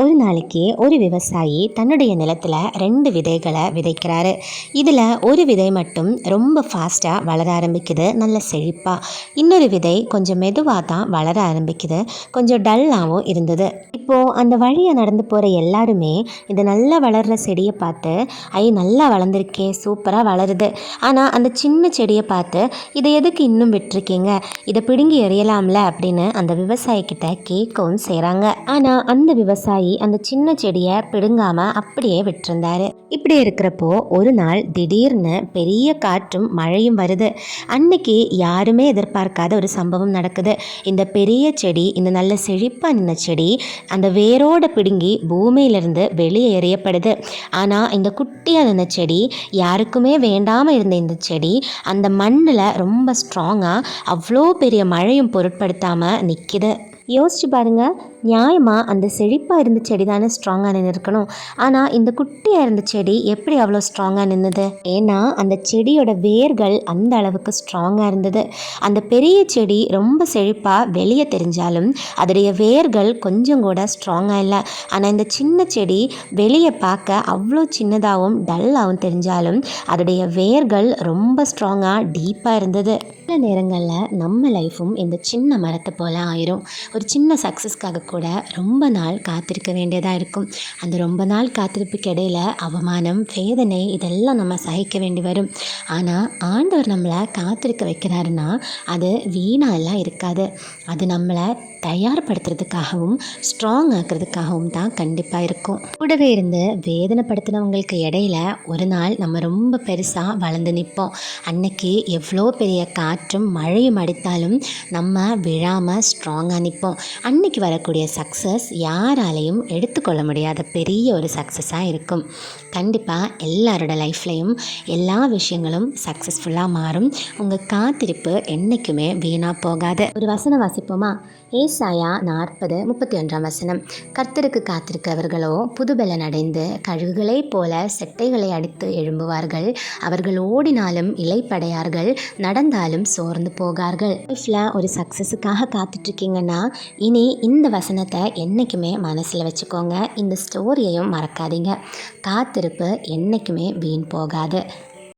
ஒரு நாளைக்கு ஒரு விவசாயி தன்னுடைய நிலத்தில் ரெண்டு விதைகளை விதைக்கிறாரு. இதில் ஒரு விதை மட்டும் ரொம்ப ஃபாஸ்ட்டாக வளர ஆரம்பிக்குது. நல்ல செழிப்பாக இன்னொரு விதை கொஞ்சம் மெதுவாக தான் வளர ஆரம்பிக்குது. கொஞ்சம் டல்லாகவும் இருந்தது. இப்போது அந்த வழியை நடந்து போகிற எல்லாருமே இது நல்லா வளர்கிற செடியை பார்த்து ஐ நல்லா வளர்ந்துருக்கே சூப்பராக வளருது. ஆனால் அந்த சின்ன செடியை பார்த்து இதை எதுக்கு இன்னும் விட்டுருக்கீங்க? இதை பிடுங்கி எறியலாம்ல? அப்படின்னு அந்த விவசாயிக்கிட்ட கேட்கவும் செய்கிறாங்க ஆனால் அந்த விவசாயி அந்த சின்ன செடியை பிடுங்காமல் அப்படியே விட்டுருந்தாரு. இப்படி இருக்கிறப்போ ஒரு நாள் திடீர்னு பெரிய காற்றும் மழையும் வருது. அன்னைக்கு யாருமே எதிர்பார்க்காத ஒரு சம்பவம் நடக்குது. இந்த பெரிய செடி இந்த நல்ல செழிப்பாக நின்ன செடி அந்த வேரோடு பிடுங்கி பூமியிலிருந்து வெளியே எறியப்படுது. ஆனால் இந்த குட்டியாக நின்ன செடி யாருக்குமே வேண்டாமல் இருந்த இந்த செடி அந்த மண்ணில் ரொம்ப ஸ்ட்ராங்காக அவ்வளோ பெரிய மழையும் பொருட்படுத்தாமல் நிற்கிது யோசிச்சு பாருங்க. நியாயமாக அந்த செழிப்பாக இருந்த செடி தானே ஸ்ட்ராங்காக நின்று இருக்கணும் ஆனால் இந்த குட்டியாக இருந்த செடி எப்படி அவ்வளோ ஸ்ட்ராங்காக நின்றுது ஏன்னா அந்த செடியோட வேர்கள் அந்த அளவுக்கு ஸ்ட்ராங்காக இருந்தது. அந்த பெரிய செடி ரொம்ப செழிப்பாக வெளியே தெரிஞ்சாலும் அதோடைய வேர்கள் கொஞ்சம் கூட ஸ்ட்ராங்காக இல்லை. ஆனால் இந்த சின்ன செடி வெளியே பார்க்க அவ்வளோ சின்னதாகவும் டல்லாகவும் தெரிஞ்சாலும் அதோடைய வேர்கள் ரொம்ப ஸ்ட்ராங்காக டீப்பாக இருந்தது. சில நேரங்களில் நம்ம லைஃப்பும் இந்த சின்ன மரத்தை போல் ஆயிரும். ஒரு சின்ன சக்ஸஸ்க்காக கூட ரொம்ப நாள் காத்திருக்க வேண்டியதாக இருக்கும். அந்த ரொம்ப நாள் காத்திருப்புக்கு இடையில அவமானம் வேதனை இதெல்லாம் நம்ம சகிக்க வேண்டி வரும். ஆனால் ஆண்டவர் நம்மளை காத்திருக்க வைக்கிறாருன்னா அது வீணாலாம் இருக்காது. அது நம்மளை தயார்படுத்துறதுக்காகவும் ஸ்ட்ராங் ஆக்கிறதுக்காகவும் தான் கண்டிப்பாக இருக்கும். கூடவே இருந்து வேதனைப்படுத்தினவங்களுக்கு இடையில ஒரு நாள் நம்ம ரொம்ப பெருசாக வளர்ந்து நிற்போம். அன்னைக்கு எவ்வளோ பெரிய காற்றும் மழையும் அடித்தாலும் நம்ம விழாமல் ஸ்ட்ராங்காக நிற்போம். அன்னைக்கு வரக்கூடிய சக்ஸஸ் யாராலையும் எடுத்துக்கொள்ள முடியாத பெரிய ஒரு சக்ஸஸாக இருக்கும். கண்டிப்பாக எல்லாரோட லைஃப்லையும் எல்லா விஷயங்களும் சக்ஸஸ்ஃபுல்லாக மாறும். உங்கள் காத்திருப்பு என்றைக்குமே வீணாக போகாது. ஒரு வசனம் வாசிப்போமா? ஏசாயா நாற்பது முப்பத்தி ஒன்றாம் வசனம். கர்த்தருக்கு காத்திருக்கிறவர்களோ புதுபலன் அடைந்து கழுகுகளைப் போல செட்டைகளை அடித்து எழும்புவார்கள். அவர்கள் ஓடினாலும் இலைப்படையார்கள் நடந்தாலும் சோர்ந்து போகார்கள். லைஃப்பில் ஒரு சக்ஸஸுக்காக காத்துட்ருக்கீங்கன்னா இனி இந்த வசனத்தை என்றைக்குமே மனசில் வச்சுக்கோங்க. இந்த ஸ்டோரியையும் மறக்காதீங்க. காத்திருப்பு என்றைக்குமே வீண் போகாது.